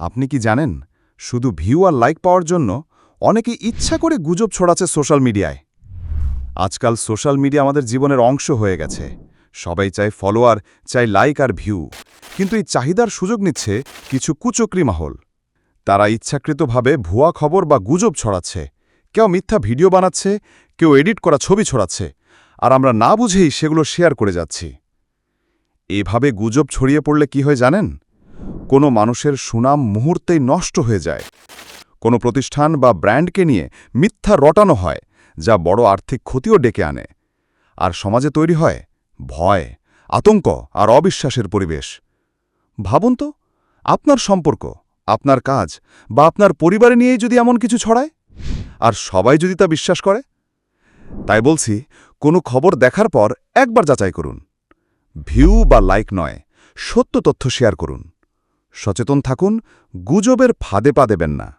আপনি কি জানেন? শুধু ভিউ আর লাইক পাওয়ার জন্য অনেকে ইচ্ছা করে গুজব ছড়াচ্ছে সোশ্যাল মিডিয়ায়। আজকাল সোশ্যাল মিডিয়া আমাদের জীবনের অংশ হয়ে গেছে। সবাই চায় ফলোয়ার চাই লাইক আর ভিউ। কিন্তু এই চাহিদার সুযোগ নিচ্ছে কিছু কুচক্রি মহল। তারা ইচ্ছাকৃতভাবে ভুয়া খবর বা গুজব ছড়াচ্ছে। কেউ মিথ্যা ভিডিও বানাচ্ছে, কেউ এডিট করা ছবি ছড়াচ্ছে। আর আমরা না বুঝেই সেগুলো শেয়ার করে যাচ্ছি। এভাবে গুজব ছড়িয়ে পড়লে কি হয় জানেন? কোনো মানুষের সুনাম মুহূর্তেই নষ্ট হয়ে যায়। কোনো প্রতিষ্ঠান বা ব্র্যান্ডকে নিয়ে মিথ্যা রটানো হয়, যা বড় আর্থিক ক্ষতিও ডেকে আনে। আর সমাজে তৈরি হয় ভয়, আতঙ্ক আর অবিশ্বাসের পরিবেশ। ভাবুন তো, আপনার সম্পর্ক, আপনার কাজ বা আপনার পরিবারে নিয়েই যদি এমন কিছু ছড়ায়, আর সবাই যদি তা বিশ্বাস করে। তাই বলছি, কোনো খবর দেখার পর একবার যাচাই করুন। ভিউ বা লাইক নয়, সত্য তথ্য শেয়ার করুন। সচেতন থাকুন গুজবের ফাঁদে পা দেবেন না।